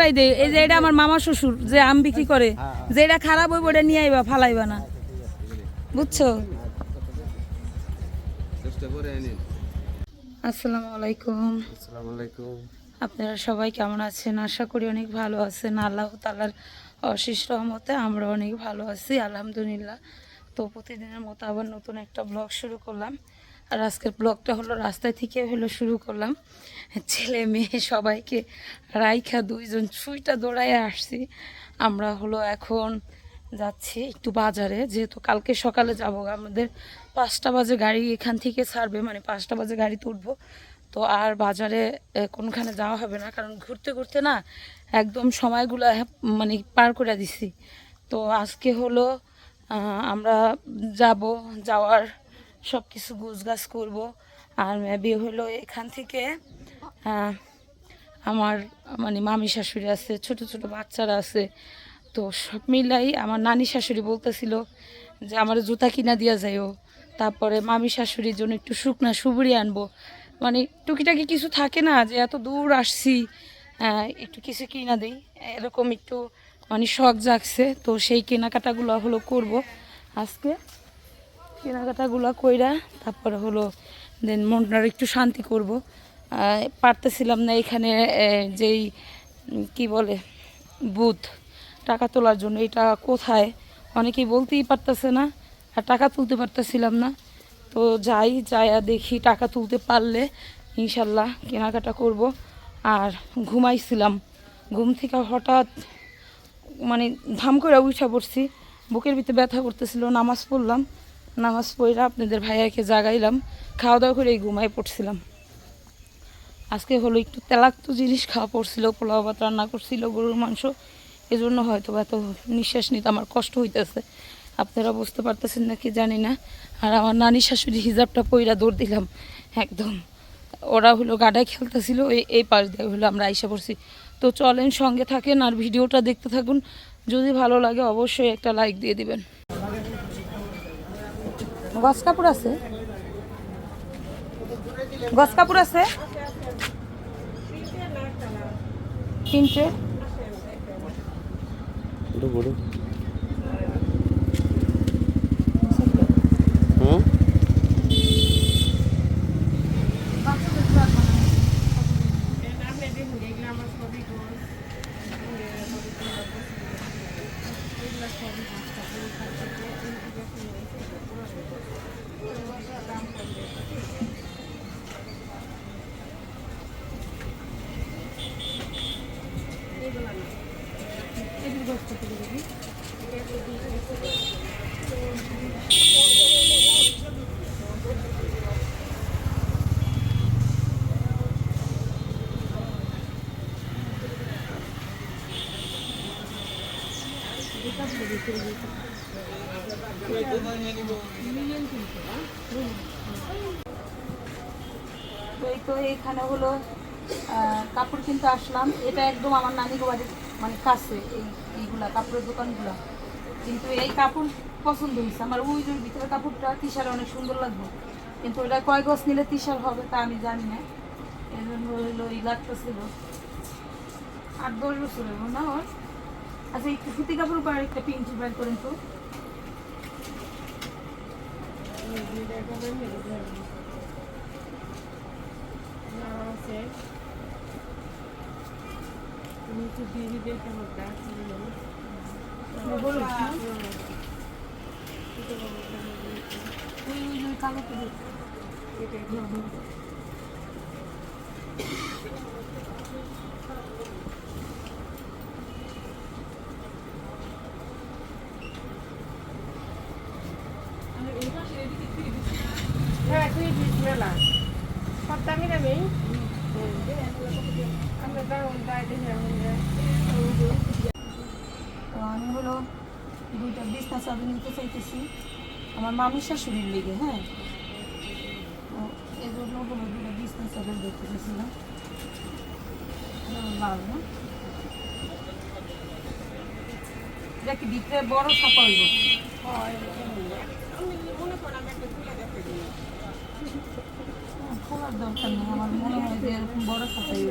করাই দে। এই যে এটা আমার মামা শ্বশুর, যে আম বিক্রি করে, যে এটা খারাপ হইব ওটা নিয়ে আইবা, ফালাইবা না। বুঝছ? আসসালামু আলাইকুম। আলাইকুম আপনারা সবাই কেমন আছেন? আশা করি অনেক ভালো আছেন। আল্লাহ তালার অশেষ রহমতে আমরা অনেক ভালো আছি, আলহামদুলিল্লাহ। তো প্রতিদিনের মতো আবার নতুন একটা ব্লগ শুরু করলাম। আর আজকের ব্লগটা হলো, রাস্তায় থেকে হলো শুরু করলাম। ছেলে মেয়ে সবাইকে রাইখা দুইজন ছুইটা দৌড়ায় আসছি। আমরা হলো এখন যাচ্ছি একটু বাজারে যেহেতু কালকে সকালে যাব। আমাদের পাঁচটা বাজে গাড়ি এখান থেকে ছাড়বে মানে পাঁচটা বাজে গাড়ি তুলবো তো আর বাজারে কোনখানে যাওয়া হবে না কারণ ঘুরতে ঘুরতে না একদম সময়গুলো হ্যাঁ, মানে পার করে দিছি। তো আজকে হলো আমরা যাব যাওয়ার সব কিছু গুছগাছ করব। আর মেবি হলো এখান থেকে আমার মানে মামি শাশুড়ি আছে ছোট ছোট বাচ্চারা আছে তো সব মিলাই আমার নানি শাশুড়ি বলতেছিল যে আমার জুতা কিনা দিয়া যাইও তারপরে মামি শাশুড়ির জন্য একটু শুকনা সুবুরি আনব। মানে টুকিটাকি কিছু থাকে না যে এত দূর আসছি আহ, একটু কিছু কিনা দেই এরকম একটু মানে শখ জাগছে তো সেই কেনাকাটাগুলো হলো করব। আজকে কেনাকাটাগুলো কইরা তারপরে হলো দেন মনটার একটু শান্তি করব। পারতেছিলাম না এখানে যেই কি বলে, বুথ, টাকা তোলার জন্য, এটা কোথায়? অনেকেই বলতেই পারতেছে না, আর টাকা তুলতে পারতেছিলাম না। তো যাই যাইয়া দেখি টাকা তুলতে পারলে ইনশাল্লাহ কেনাকাটা করব। আর ঘুমাইছিলাম। ঘুম থেকে হঠাৎ মানে ধাম করে উঠা পড়ছি। বুকের ভিতরে ব্যথা করতেছিল, নামাজ পড়লাম। নামাজ পড়ে আপনাদের ভাইয়াকে জাগাইলাম। খাওয়া দাওয়া করে ঘুমাই পড়ছিলাম। আজকে হলো একটু তেলাক্ত জিনিস খাওয়া পড়ছিল, পোলাও ভাত রান্না করছিল, গরুর মাংস। এজন্য হয়তো এত নিঃশ্বাস নিতে আমার কষ্ট হইতেছে। আপনারা বুঝতে পারতেছেন নাকি, জানি না। আর আমার নানি শাশুড়ি হিজাবটা পইরা দৌড় দিলাম, একদম। ওরা হলো গাডায় খেলতেছিল এই এই পাশ দিয়ে হলো আমরা আইসা পড়ছি। তো চলেন সঙ্গে থাকেন আর ভিডিওটা দেখতে থাকুন। যদি ভালো লাগে অবশ্যই একটা লাইক দিয়ে দিবেন। গস কাপড় আছে? গস কাপড় আছে? তিনটে। বড় হ্যাঁ তো তো এখানে হলো কাপড় কিনতে আসলাম। এটা একদম আমার নানির বাড়ির মানে কাছে এই, এইগুলা, কাপড়ের দোকানগুলা। কিন্তু এই কাপড় পছন্দ হয়েছে। আমার ওই ভিতরে কাপড়টা তিসার অনেক সুন্দর লাগবে। কিন্তু ওটা কয় গছ নিলে তিসার হবে তা আমি জানি না। এই জন্য হইল এই লাগতেছিল। আট, দশ বছর হলো না ওর আচ্ছা একটু সুতি কাপড় পর একটা পিঙ্কি বের করেন তো? ওই ওই ওই কালো তো দিই। হ্যাঁ তুই দিস মেলা সব দামি দামি আমরা দাম বাইরে তো আমি হলো দুইটা নিতে চাইতেছি। আমার মামির শাশুড়ির লিগে হ্যাঁ? তো এই জন্য হলো দুইটা বিছনা চাদর দেখতে চাইছিলাম লাল না? কি ভিতরে বড় ছাপা হইব খোলার দরকার নেই আমার মনে হয় যে এরকম বড় ছাপা হইব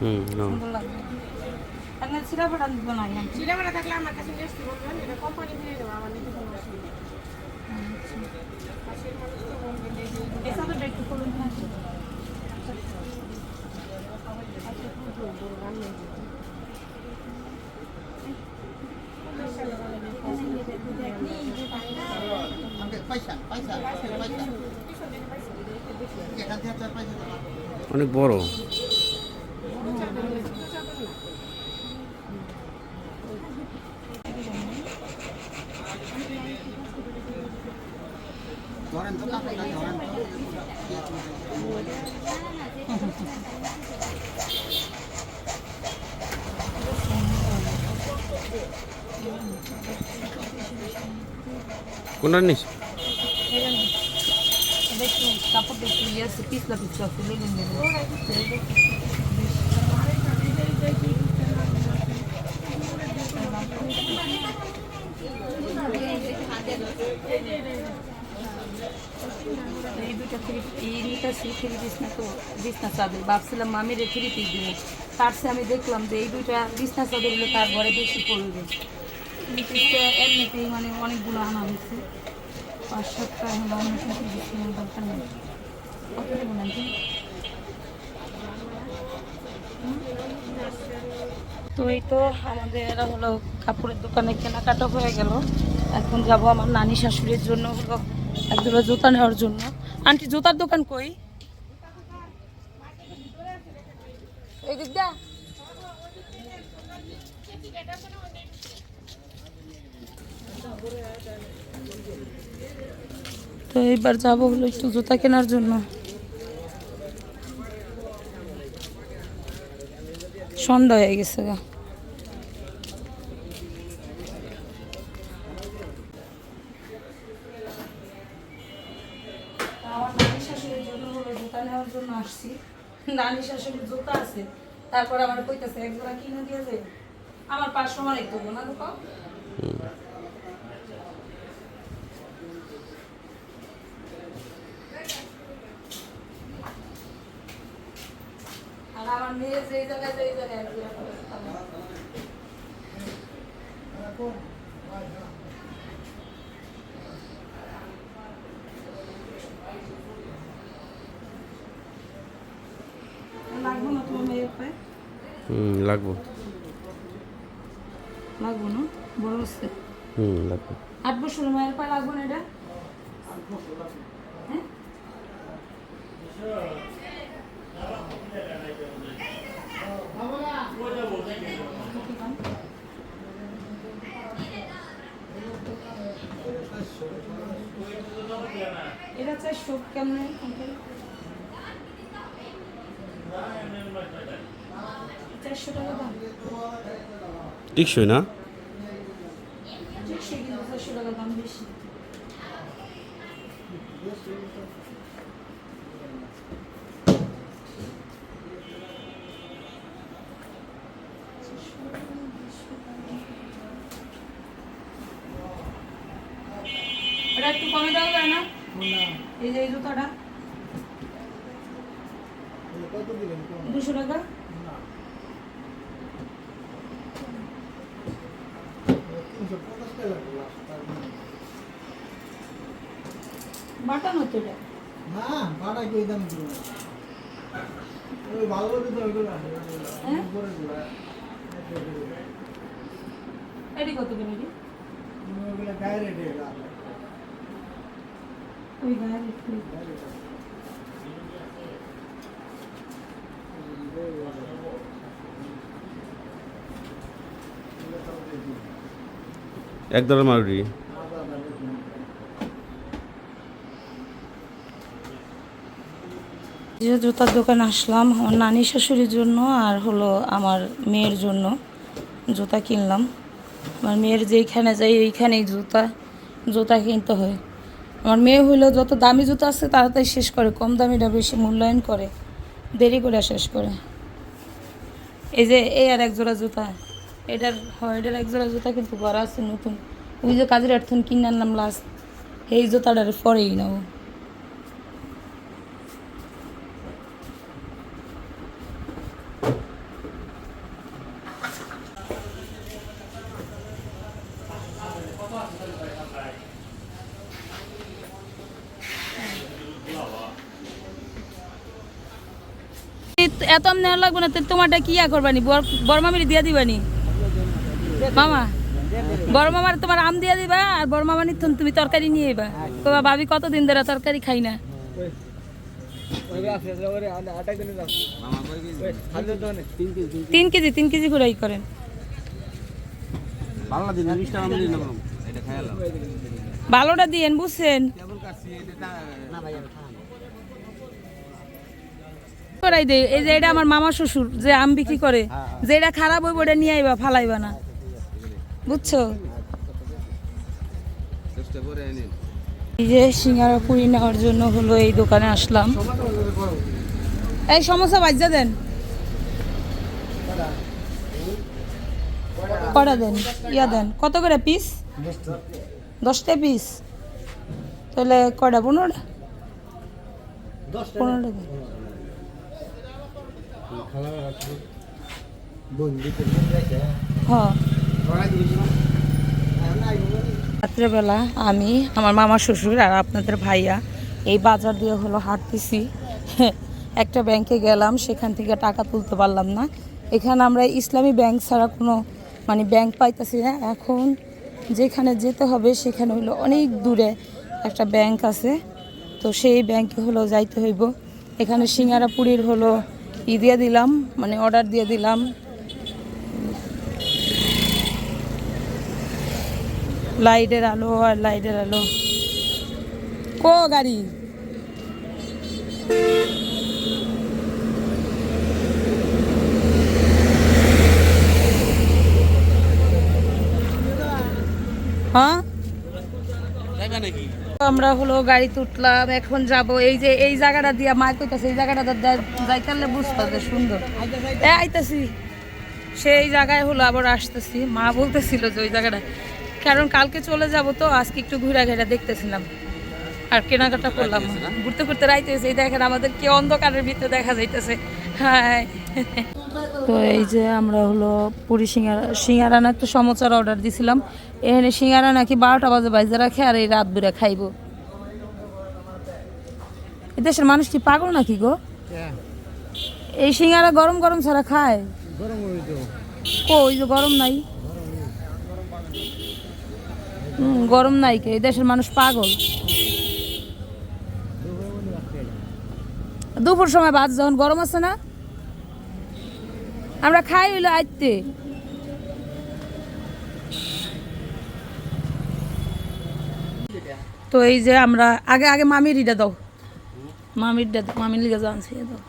হুম চিরাপাটা দিব না চিরাপাটা থাকলে আমার কাছে নিয়ে আসতে বলবেন এটা কোম্পানি দিয়ে দেবো আমার নিজে কোনো অসুবিধা Thank you. পয়সা পয়সা পয়সা এখান থেকে চার পয়সা দেবো অনেক বড়। ধরেন তো কাপড়টা ধরেন তো কোনটা নিস? দেখুন কাপড় দেখতে ইয়ে আছে পিছলা পিছলা আছে এই দুটা থ্রি এই দুটা থ্রি থ্রি বিছনা তো বিছনা চাদর ভাবছিলাম মামির থ্রি পিস দিব তার চেয়ে আমি দেখলাম যে এই দুইটা বিছনা চাদর হলে তার ঘরে বেশি পড়বে এমনিতেই মানে অনেকগুলো আনা হয়েছে পাঁচ সাতটা হলো অন্য কিছু বিছনার দরকার নেই কত নাকি তো এই তো আমাদের হলো কাপড়ের দোকানে কেনাকাটা হয়ে গেল। এখন যাব আমার নানি শাশুড়ির জন্য হলো এক দুটো জুতা নেওয়ার জন্য। আন্টি, জুতার দোকান কই? এই দিক দা। তো এইবার যাব হলো একটু জুতা কেনার জন্য। সন্ধ্যা হয়ে গেছে গা। আসছি। আছে। তারপর আমার এক জোড়া কিনে দিয়ে আমার দেবো না দোকান আমার মেয়ে যেই জায়গায় যেই জায়গায়। লাগবো না তোমার মেয়ের পায়ে? হুম লাগবো। লাগবো না? বড় হচ্ছে। হুম লাগবো। আট বছর মায়ের পায়ে লাগবো না এটা? হ্যাঁ? চাই কেমন চারশো টাকা দাম। টিকসই না? ঠিক কিন্তু চারশো টাকা দাম বেশি। এটা একটু কমে দেওয়া যায় না? এই যে এই জুতাটা। দুশো টাকা। টাকা বাটানো তো এটা। না ভাড়া কি দাম ওই ভালো দিতে ওইগুলো হ্যাঁ? উপরে গুলা। এটি কত করে এটি গায়ে রেটে ওই গায়ে একটু এক দলের মারুটি যে জুতার দোকানে আসলাম, আমার নানি শাশুড়ির জন্য আর হলো আমার মেয়ের জন্য জুতা কিনলাম। আমার মেয়ের যেইখানে যাই ওইখানেই জুতা জুতা কিনতে হয়। আমার মেয়ে হইল যত দামি জুতো আছে তাড়াতাড়ি শেষ করে, কম দামিটা বেশি মূল্যায়ন করে, দেরি করে শেষ করে। এই যে এই আর এক জোড়া জুতা, এটার হয় এটার এক জোড়া জুতা কিন্তু করা আছে নতুন। ওই যে কাজের আর্থন কিনে আনলাম লাস্ট এই জুতাটার পরেই নেব। এত নেওয়া লাগবে না তোমারটা কি ইয়া করবানি? বড়- মামির দিয়া দিবানি? মামা বড় মামার তোমার আম দিয়া দিবা, আর বড় মামা নিতন তুমি তরকারি নিয়ে এবা তোমার ভাবি কতদিন ধরে তরকারি খাই না। তিন কেজি তিন কেজি করে করেন। ভালোটা দিয়েন, বুঝছেন? করাই দে। এই যে এটা আমার মামা শ্বশুর, যে আম বিক্রি করে। যে এটা খারাপ হইব ওটা নিয়ে আইবা, ফালাইবা না। বুঝছ? এই যে সিঙ্গারা পুরি নেওয়ার জন্য হলো এই দোকানে আসলাম। এই সমস্যা বাজ্যা দেন। কটা দেন? ইয়া দেন। কত করে পিস দশটা পিস তাহলে কটা? পনেরোটা? পনেরোটা রাত্রেবেলা আমি, আমার মামা শ্বশুর আর আপনাদের ভাইয়া এই বাজার দিয়ে হলো হাঁটতেছি। একটা ব্যাংকে গেলাম, সেখান থেকে টাকা তুলতে পারলাম না। এখানে আমরা ইসলামী ব্যাংক ছাড়া কোনো মানে ব্যাংক পাইতেছি না। এখন যেখানে যেতে হবে, সেখানে হলো অনেক দূরে একটা ব্যাংক আছে। তো সেই ব্যাংকে হলো যাইতে হইব। এখানে সিঙ্গারাপুরির হলো ই দিয়ে দিলাম মানে অর্ডার দিয়ে দিলাম লাইটের আলো আর লাইটের আলো কো গাড়ি হ্যাঁ আমরা হলো গাড়িতে উঠলাম এখন যাব। এই যে এই জায়গাটা দিয়া মা কইতাছে এই জায়গাটা যাইতালে বুঝতে যে সুন্দর। এ আইতাছি। সেই জায়গায় হলো আবার আসতেছি। মা বলতেছিল যে ওই জায়গাটা। কারণ কালকে চলে যাব তো আজকে একটু ঘুরে ঘেরা দেখতেছিলাম। আর কেনাকাটা করলাম। ঘুরতে ঘুরতে রাইতেছে এই দেখেন আমাদের কি অন্ধকারের ভিতরে দেখা যাইতেছে। হ্যাঁ তো এই যে আমরা হলো পুরি সিঙ্গারা সিঙ্গারা না একটু সমোসার অর্ডার দিছিলাম। এখানে সিঙ্গারা নাকি বারোটা বাজে বাইজে রাখে আর এই রাত দূরে খাইবো। দেশের মানুষ কি পাগল নাকি গো? এই সিঙ্গারা গরম গরম ছাড়া খায়। কো ওই যে গরম নাই। হুম, গরম নাই কে? এই দেশের মানুষ পাগল। দুপুর সময় ভাত যখন গরম আছে না আমরা খাই হইল আইতে। তো এই যে আমরা আগে আগে মামির ইটা দাও। মামির মামির লিগে জানছি দাও।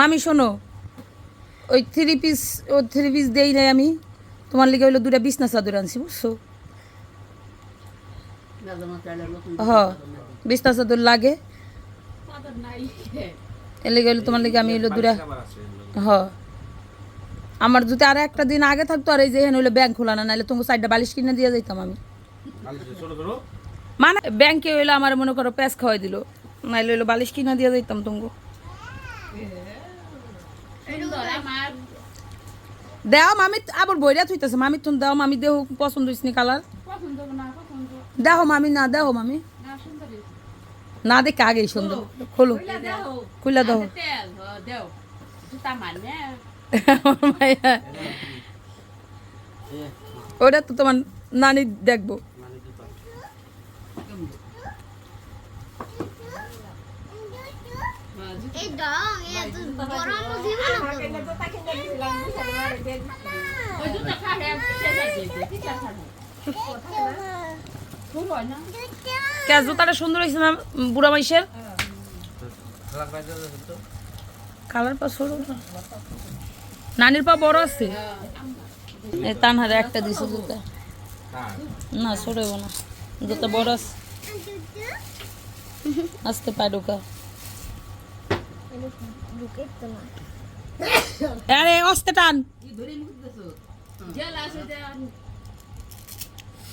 মামি শোনো ওই থ্রি পিস ও থ্রি পিস দেই নাই আমি। তোমার লিগে হইল দুটা বিছনা চাদর আনছি বুঝছ? হ বিছনা চাদর লাগে। এর লিগে হইল তোমার লিগে আমি হইল দুটা হ। আমার যদি আর একটা দিন আগে থাকতো আর এই যে এখানে হইল ব্যাংক খোলা না নাহলে তোমাকে সাইডটা বালিশ কিনে দিয়ে যাইতাম আমি। মানে ব্যাংকে হইল আমার মনে করো প্যাস খাওয়াই দিল নাইলে হইল বালিশ কিনা দিয়ে যাইতাম তোমাকে। দেও মামি আবার বইরা থইতেছে। মামি তুমি দেও মামি দেহ পছন্দ হইস নি কালার? দেহ মামি না দেহ মামি। না দেখে আগেই সুন্দর খোলো। খুলে দাও। ওটা তো তোমার নানি দেখব। এই কে, জুতাটা সুন্দর হয়েছে না বুড়া মাইসের কালার পা সরু নানির পা বড় আছে? এই তানহারে একটা দিছে জুতা। না, সরব না। জুতা বড় আছে। আসতে পায় ঢোকা। আরে, অস্তে টান।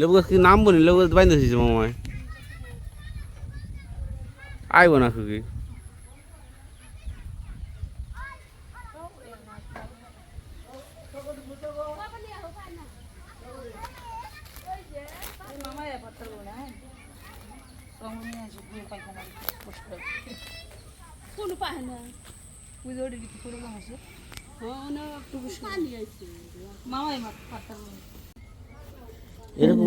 লেবু গাছ কি নামবো নি লেবু গাছ বাইন্ধে দিয়েছে মামায়। আইব না খুকি। কোনো পায় না। পুজো দিদি কোনো মাসে এরকম